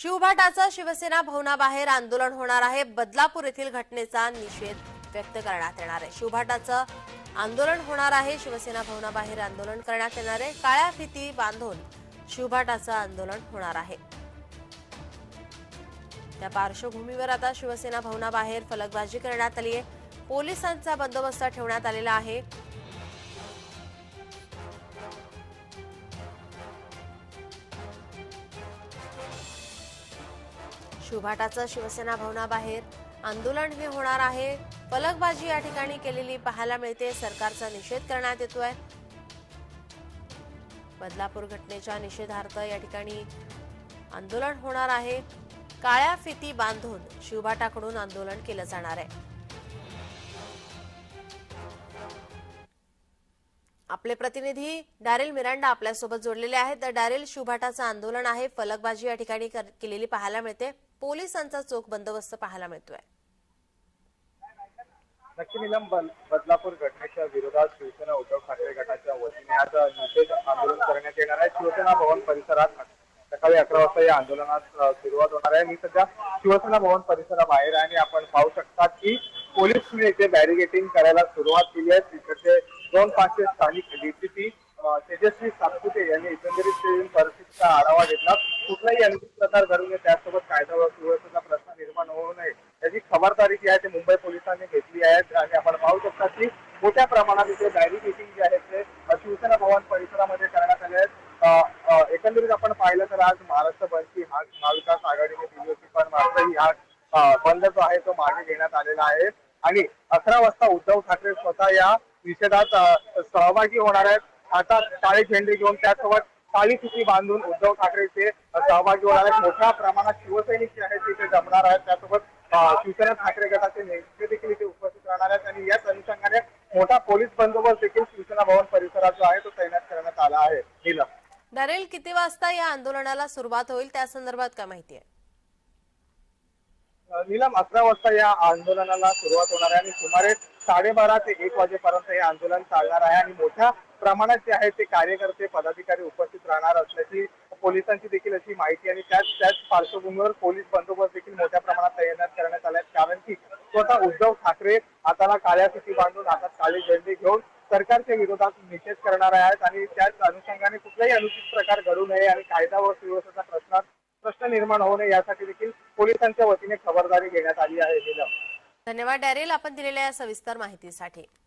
शिवभाटाचं शिवसेना भवनाबाहेर आंदोलन होणार आहे. बदलापूर येथील घटनेचा निषेध व्यक्त करण्यात येणार आहे. शिवभाटाचं आंदोलन होणार आहे. शिवसेना भवनाबाहेर आंदोलन करण्यात येणार आहे. काळ्या फिती बांधून शिवभाटाचं आंदोलन होणार आहे. त्या पार्श्वभूमीवर आता शिवसेना भवनाबाहेर फलकबाजी करण्यात आली आहे. पोलिसांचा बंदोबस्त ठेवण्यात आलेला आहे. शिवभाटाचं शिवसेना भवनाबाहेर. आंदोलन हे होणार आहे. फलकबाजी या ठिकाणी केलेली पाहायला मिळते. सरकारचा निषेध करण्यात येतोय. बदलापूर घटनेच्या निषेधार्थ या ठिकाणी आंदोलन होणार आहे. काळ्या फिती बांधून शिवभाटाकडून आंदोलन केलं जाणार आहे. आपले प्रतिनिधी डॅरिल मिरांडा आपल्यासोबत जोडलेले आहेत. तर डॅरिल शिवभाटाचं आंदोलन आहे. फलकबाजी या ठिकाणी केलेली पाहायला मिळते. पोलिसांचा चोख बंदोबस्त पाहायला मिळतोय. नक्की निलम बदलापूर घटनेच्या विरोधात शिवसेना उद्धव ठाकरे गटाच्या वतीने आज निषेध आंदोलन करण्यात येणार आहे. शिवसेना भवन परिसरात सकाळी अकरा वाजता या आंदोलनास सुरुवात होणार आहे. मी सध्या शिवसेना भवन परिसराबाहेर आहे आणि आपण पाहू शकता की पोलीस इथे बॅरिगेटिंग करायला सुरुवात केली आहे. तिकडचे दोन पाचशे स्थानिक डीसीपी तेजस्वी सातपुते यांनी एकंदरीत येऊन परिस्थितीचा आढावा घेतला. कुठलाही अनुचित प्रकार घडू नये त्यासोबत कायदा व सुव्यवस्थेचा प्रश्न निर्माण होऊ नये. याची खबरदारी जी आहे ती मुंबई पोलिसांनी घेतली आहे आणि आपण पाहू शकता की मोठ्या प्रमाणात इथे बॅरिकेटिंग जे आहे ते शिवसेना भवन परिसरामध्ये करण्यात आले आहेत. एकंदरीत आपण पाहिलं तर आज महाराष्ट्र बंदची हाक महाविकास आघाडीने दिली होती पण मात्र ही हाक बंद जो आहे तो मागे घेण्यात आलेला आहे. आणि अकरा वाजता उद्धव ठाकरे स्वतः या निषेधात सहभागी होणार आहेत. हातात काळे झेंडे घेऊन त्यासोबत काळी फिती बांधून उद्धव ठाकरे इथे सहभागी होणार आहेत. मोठ्या प्रमाणात शिवसैनिक जे आहेत तिथे जमणार आहेत. त्यासोबत शिवसेना ठाकरे गटाचे नेते देखील इथे उपस्थित राहणार आहेत. आणि याच अनुषंगाने मोठा पोलीस बंदोबस्त देखील शिवसेना भवन परिसरात जो आहे तो तैनात करण्यात आला आहे. नीलम. किती वाजता या आंदोलनाला सुरुवात होईल? त्या संदर्भात काय माहिती आहे? नीलम अकरा वाजता या आंदोलनाला सुरुवात होणार आहे आणि सुमारे साडेबारा ते एक वाजेपर्यंत हे आंदोलन चालणार आहे आणि मोठ्या प्रमाणात जे आहे ते कार्यकर्ते पदाधिकारी उपस्थित राहणार असल्याची पोलिसांची देखील अशी माहिती आणि त्याच त्याच पार्श्वभूमीवर पोलीस बंदोबस्त देखील मोठ्या प्रमाणात तैनात करण्यात आला आहे कारण की स्वतः उद्धव ठाकरे हाताला काळ्या फिती बांधून हातात काळे झेंडे घेऊन सरकारच्या विरोधात निषेध करणार आहेत. आणि त्याच अनुषंगाने कुठलाही अनुचित प्रकार घडू नये आणि कायदा व सुव्यवस्थेचा प्रश्न प्रश्न निर्माण होऊ नये यासाठी देखील पोलिसांच्या वतीने खबरदारी घेण्यात आली आहे धन्यवाद डॅरेल. आपण दिलेल्या या सविस्तर माहितीसाठी.